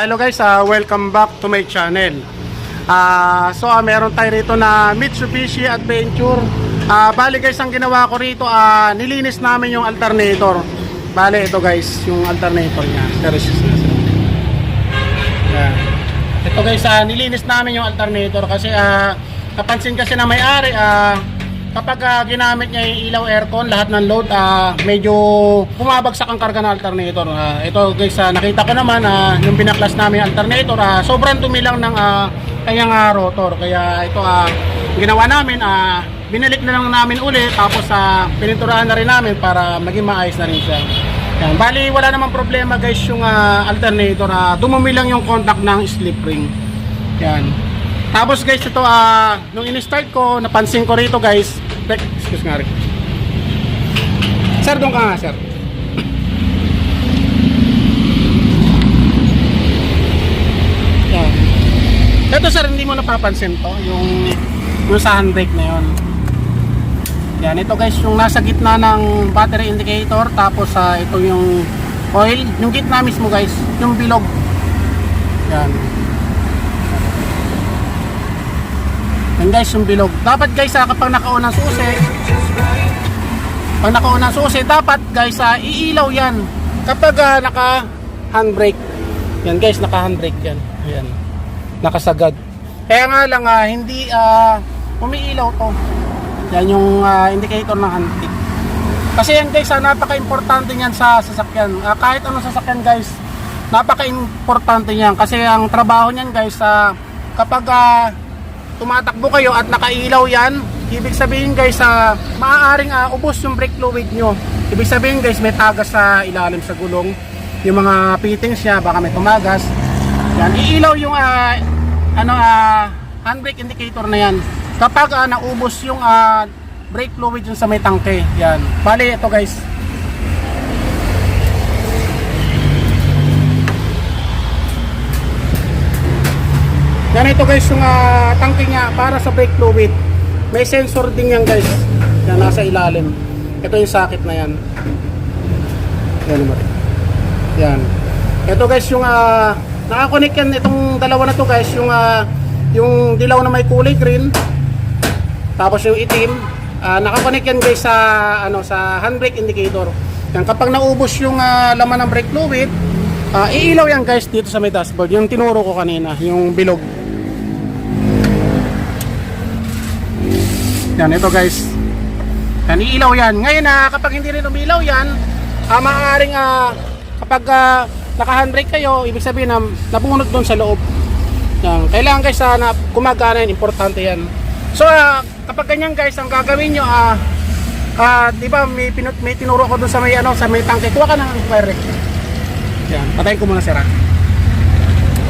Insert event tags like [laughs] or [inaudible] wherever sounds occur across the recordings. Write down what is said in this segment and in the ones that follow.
Hello guys, ah, welcome back to my channel. Ah, so ah, meron tayo rito na Mitsubishi Adventure. Ah, bali guys, ang ginawa ko rito, ah, nilinis namin yung alternator. Bali ito guys, yung alternator niya. Yan. Ito guys, ah, nilinis namin yung alternator kasi ah, napansin kasi na may-ari ah, kapag ah, ginamit niya yung ilaw aircon, lahat ng load ah, medyo bumabagsak ang karga ng alternator. Ah, ito guys, ah, nakita ko naman ah, yung pinaklas namin alternator, ah, sobrang dumi lang ng ah, kanyang ah, rotor. Kaya ito ah, ginawa namin, ah, binalik na lang namin ulit tapos ah, pininturahan na rin namin para maging maayos na rin siya. Yan. Bali, wala namang problema guys yung ah, alternator. Uh, dumumi lang yung contact ng slip ring. Yan. Tapos guys, ito, ah, nung in-start ko, napansin ko rito guys. Tek, excuse nga rin. Sir, doon ka nga, sir. Yan. Ito sir, hindi mo napapansin to, yung, yung sa handbrake na yun. Yan, ito guys, yung nasa gitna ng battery indicator, tapos sa ito yung oil, yung gitna mismo guys, yung bilog. Yan. Yan guys, yung bilog. Dapat guys, ah, kapag nakaunang susi, pag nakaunang susi, dapat guys, ah, iilaw yan. Kapag ah, naka handbrake. Yan guys, naka handbrake yan. Ayan. Nakasagad. Kaya nga lang, ah, hindi ah, umiilaw to. Yan yung ah, indicator ng handbrake. Kasi yan guys, ah, napaka-importante niyan sa sasakyan. Ah, kahit anong sasakyan guys, napaka-importante niyan. Kasi ang trabaho niyan guys, ah, kapag ah, tumatakbo kayo at nakailaw yan, ibig sabihin guys, ah, maaaring ah, ubos yung brake fluid nyo. Ibig sabihin guys, may tagas sa ilalim sa gulong. Yung mga fittings niya, baka may tumagas. Yan, iilaw yung ah, ano, ah, handbrake indicator na yan. Kapag ah, naubos yung ah, brake fluid yung sa may tangke. Yan. Bali, ito guys. Yan ito guys yung ah, tangke niya para sa brake fluid. May sensor din yan guys. Yan nasa ilalim. Ito yung socket na yan. Yan. Yan. Ito guys yung ah, nakakonect yan itong dalawa na to guys yung ah, yung dilaw na may kulay green tapos yung itim ah, nakakonect yan guys sa ano sa handbrake indicator. Yan kapag naubos yung ah, laman ng brake fluid, ah, iilaw yan guys dito sa may dashboard. Yung tinuro ko kanina, yung bilog. Yan, ito guys. Yan, iilaw yan. Ngayon na kapag hindi rin umilaw yan, ah, maaaring ah, kapag ah, naka-handbrake kayo, ibig sabihin na nabunot doon sa loob. Yan, kailangan guys ah, na kumagana yan, importante yan. So, ah, kapag ganyan guys, ang gagawin nyo, ah, ah, di ba may, pinut, may tinuro ko doon sa may, ano, sa may tangke, kuha ka ng wire. Yan, patayin ko muna sira.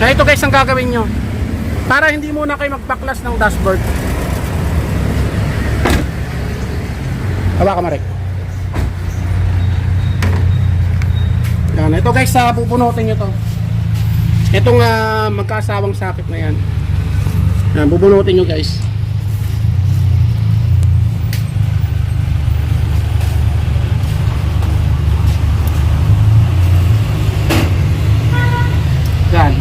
Kaya ito guys, ang gagawin nyo. Para hindi muna kayo magpaklas ng dashboard. Hawa ka Marek. Yan, ito guys, sa pupunutin nyo to. Itong ah, magkasawang sakit na yan. Yan, bubunutin nyo guys. Yan.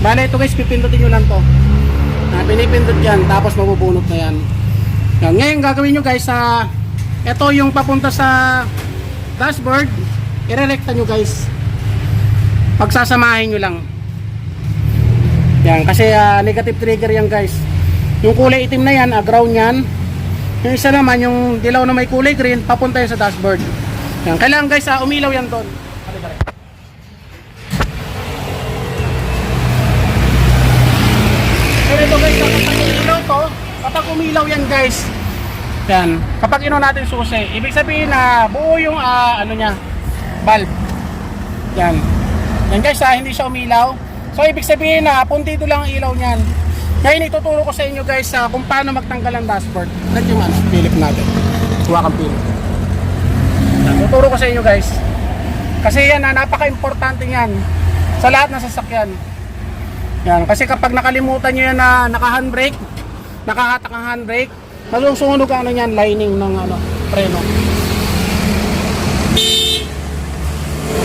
Bale, ito guys, pipindutin nyo lang to. Ah, pinipindot yan, tapos mabubunot na yan. Yan. Ngayon, gagawin nyo guys, sa ito yung papunta sa dashboard, irerekta nyo guys. Pagsasamahin nyo lang. Yan, kasi ah, negative trigger yan guys. Yung kulay itim na yan, ah, ground yan. Yung isa naman, yung dilaw na may kulay green, papunta yan sa dashboard. Yan, kailangan guys, ah, umilaw yan doon. Pero ito guys, kapag umilaw to, kapag umilaw yan guys, yan, kapag ino natin susi, ibig sabihin na buo yung ah, ano niya, valve. Yan. Yan guys, ah, hindi siya umilaw. So ibig sabihin na puntito lang ang ilaw niyan. Ngayon ituturo ko sa inyo guys sa kung paano magtanggal ang dashboard. Net yung ano, Philip natin. Kuha kang Philip. Yan, tuturo ko sa inyo guys. Kasi yan, ah, napaka-importante yan sa lahat ng sasakyan. Yan, kasi kapag nakalimutan nyo yan na naka-handbrake, nakahatak ang handbrake, Halong sumunog ano yan, lining ng ano, preno.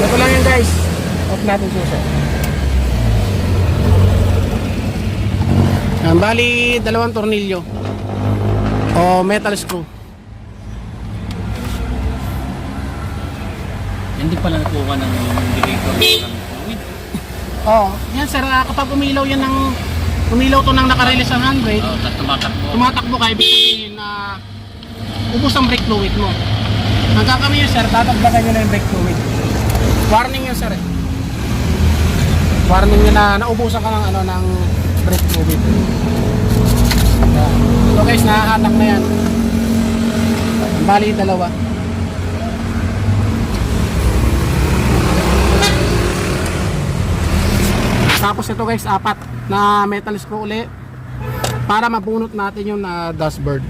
Ito lang yan guys. Off natin suso. Yan, bali, dalawang tornilyo. O metal screw. Hindi pala nakuha ng indicator ng fluid. Oh, yan sir, ah, kapag umilaw yan ng umilaw to ng nakarelease ang handbrake, Oh, tapos tumatakbo. tumatakbo ka, ibig sabihin na ubos ang brake fluid mo. Magkakami yun sir, tatagdagan nyo na yung brake fluid. Warning yun sir eh. Warning yun na naubusan ka ng ano ng brake fluid. So guys, nahahatak na yan. Bali dalawa. Tapos ito guys, apat na metal screw uli para mabunot natin yung uh, dashboard.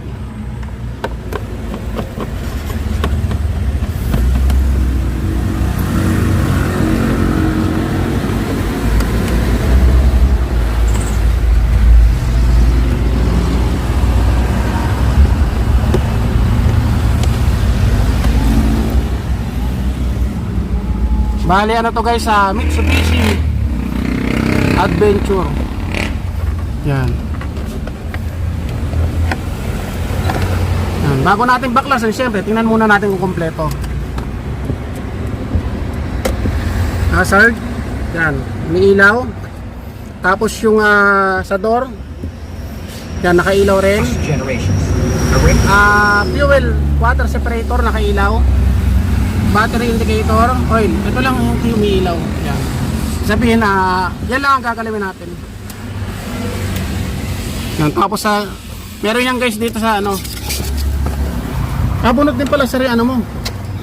Bali ano to guys sa Mitsubishi Adventure. Yan. Yan. Bago natin baklasin, siyempre, tingnan muna natin kung kompleto. Hazard. Yan. May ilaw. Tapos yung ah, sa door. Yan, nakailaw rin. Ah, fuel, water separator, nakailaw. Battery indicator, oil. Ito lang hindi umiilaw. Yan. Sabihin na, yan lang ang gagalawin natin. Yan, tapos sa, meron yan guys dito sa ano. Ah, bunot din pala rin, ano mo.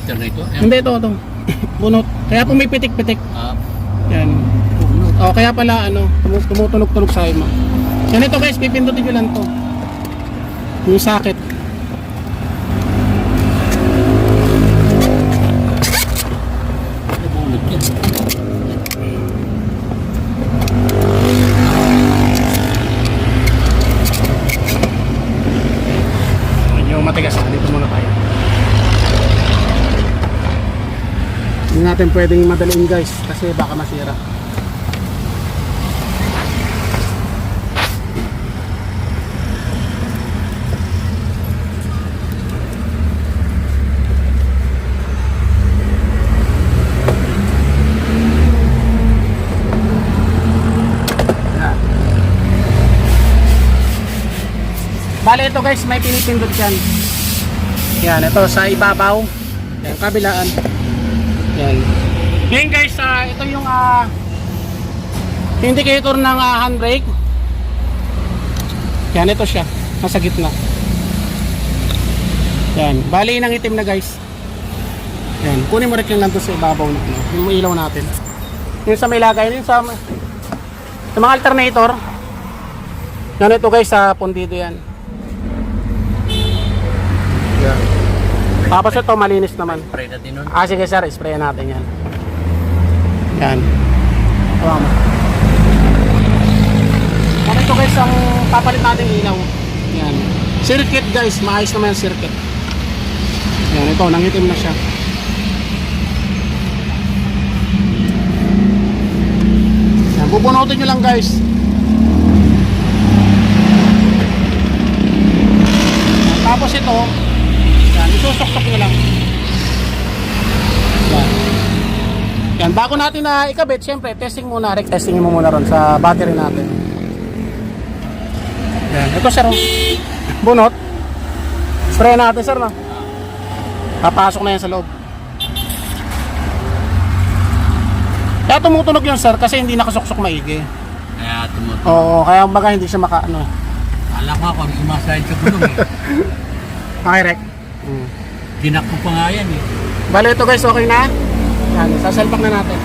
Ayan. Hindi, ito, ito. [laughs] bunot. Kaya po may pitik-pitik. Ah, Yan. O, kaya pala, ano, tumu- tumutunog-tunog sa mo. Yan ito guys, pipindutin nyo lang to. Yung socket. nabulot yan. Medyo matigas na. Dito muna tayo. Hindi natin pwedeng madaliin guys kasi baka masira. Bale ito guys, may pinipindot yan. Yan, ito sa ibabaw. Yan, kabilaan. Yan. Ngayon guys, ah, ito yung ah, indicator ng ah, handbrake. Yan, ito siya. Nasa gitna. Yan, bali ng itim na guys. Yan, kunin mo rin yung nandun sa ibabaw na ano, yung ilaw natin. Yung sa may lagay, yung sa, sa mga alternator. Yan ito guys, sa pundido. Yan. Tapos ito malinis naman. Spray natin nun. Ah sige sir, spray natin yan. Yan. Hawa mo. Ano ito guys ang papalit natin ilaw. Yan. Circuit guys, maayos naman yung circuit. Yan, ito, nangitim na siya. Yan, bubunutin nyo lang guys. Tapos ito, nyo lang. Yan. Yan, bago natin na ikabit, syempre, testing muna, rec testing mo muna ron sa battery natin. Yan, ito sir, oh. bunot. Spray natin sir, no? Papasok na yan sa loob. Kaya tumutunog yun sir kasi hindi nakasuksok maigi. Kaya tumutulog. Oo, kaya baga hindi siya maka ano. Alam ko ako, sumasayad sa gulong eh. [laughs] Okay, rec. Mm. Ginak ko pa nga yan eh. Bale ito guys, okay na? Yan, sasalpak na natin.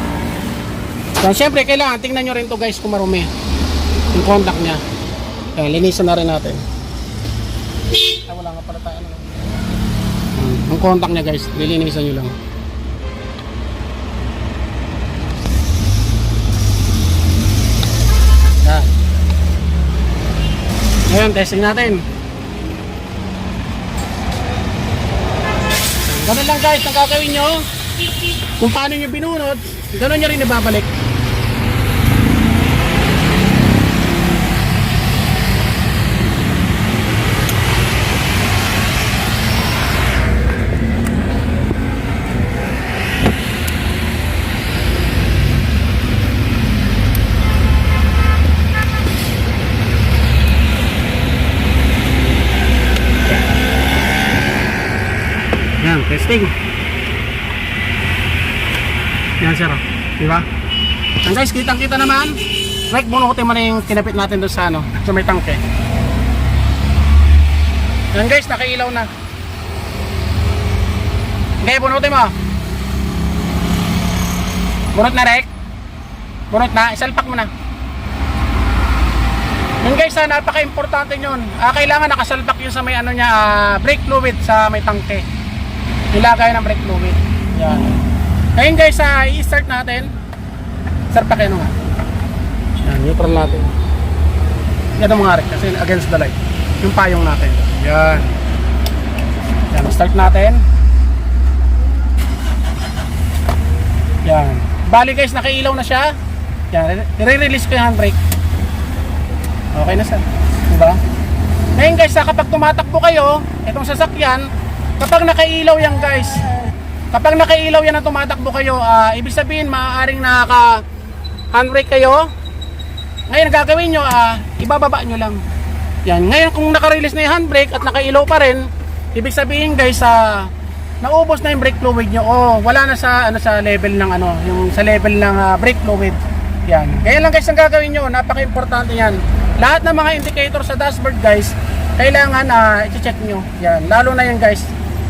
Yan, syempre kailangan tingnan nyo rin to guys kung marumi. Yung contact niya. Yan, linisan na rin natin. Ay, wala nga pala tayo. Ano. Yung contact niya guys, lilinisan nyo lang. Yan. Ngayon, testing natin. Ganun lang guys, ang gagawin nyo, kung paano nyo binunod, ganun nyo rin ibabalik. testing. Yan sir, di ba? Yan guys, kitang-kita naman. Like, bunutin mo na yung kinapit natin doon sa ano, sa may tangke. Yan guys, nakailaw na. Okay, bunutin mo. Bunot na, Rek. Bunot na, isalpak mo na. Yun guys, ah, napaka-importante yun. Ah, kailangan nakasalpak yun sa may ano niya, ah, brake fluid sa may tangke. Ilagay ng brake fluid. Yan. Ngayon guys, ah, i-start natin. Start pa kayo nga. Yan, neutral natin. Yan ang mga rek, kasi against the light. Yung payong natin. Yan. Yan, start natin. Yan. Bali guys, nakailaw na siya. Yan, i-release ko yung handbrake. Okay na sir. Diba? Ngayon guys, ah, kapag tumatakbo kayo, itong sasakyan, kapag nakailaw yan guys, kapag nakailaw yan na tumatakbo kayo, ah, ibig sabihin maaaring nakaka handbrake kayo. Ngayon gagawin nyo, ah, ibababa nyo lang. Yan. Ngayon kung naka-release na yung handbrake at nakailaw pa rin, ibig sabihin guys, ah, naubos na yung brake fluid nyo. Oh, wala na sa ano sa level ng ano, yung sa level ng ah, brake fluid. Yan. Kaya lang guys ang gagawin nyo, napaka-importante yan. Lahat ng mga indicator sa dashboard guys, kailangan ah, i-check nyo. Yan. Lalo na yan guys,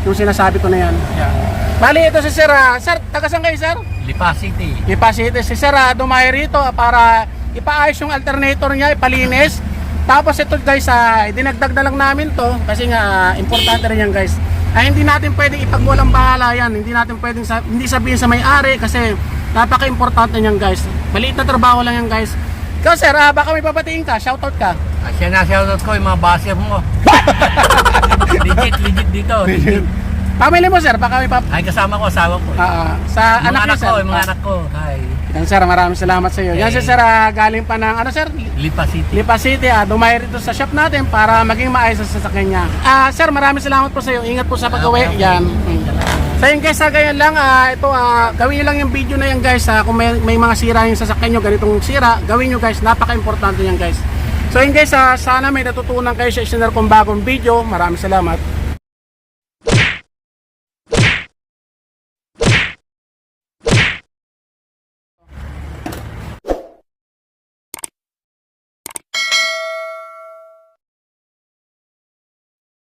yung sinasabi ko na yan. Yan. Bali ito si Sir, ah, Sir, taga saan kayo Sir? Lipa City. Ipasite si Sir ah, dumayo rito ah, para ipaayos yung alternator niya, ipalinis. Tapos ito guys, ah, dinagdag na lang namin to kasi nga ah, importante rin yan guys. Ay hindi natin pwedeng ipagwalang bahala yan. Hindi natin pwedeng sa, hindi sabihin sa may-ari kasi napaka-importante niyan guys. Maliit na trabaho lang yan guys. Ikaw sir, ah, baka may papatiin ka, shoutout ka. Asya na shoutout ko yung mga baser mo. [laughs] legit, legit dito. [laughs] Legit. Family mo sir, baka may pap... Ay, kasama ko, asawa ko. Ah, ah, sa Yung anak anak sir. ko, yung mga anak ko. Hi. Yan sir, maraming salamat sa iyo. Yan si sir, ah, galing pa ng ano sir? Lipa City. Lipa City, ah, dumayo rito sa shop natin para maging maayos ang sasakyan niya. Ah, sir, maraming salamat po sa iyo. Ingat po sa pag-uwi. Okay, okay. Yan. Mm. So yun guys, ah, ganyan lang. Ah, ito, ah, gawin nyo lang yung video na yan guys. Ah, kung may, may mga sira yung sasakyan nyo, ganitong sira, gawin nyo guys. Napaka-importante yan guys. So yun guys, ah, sana may natutunan kayo sa isinar kong bagong video. Maraming salamat.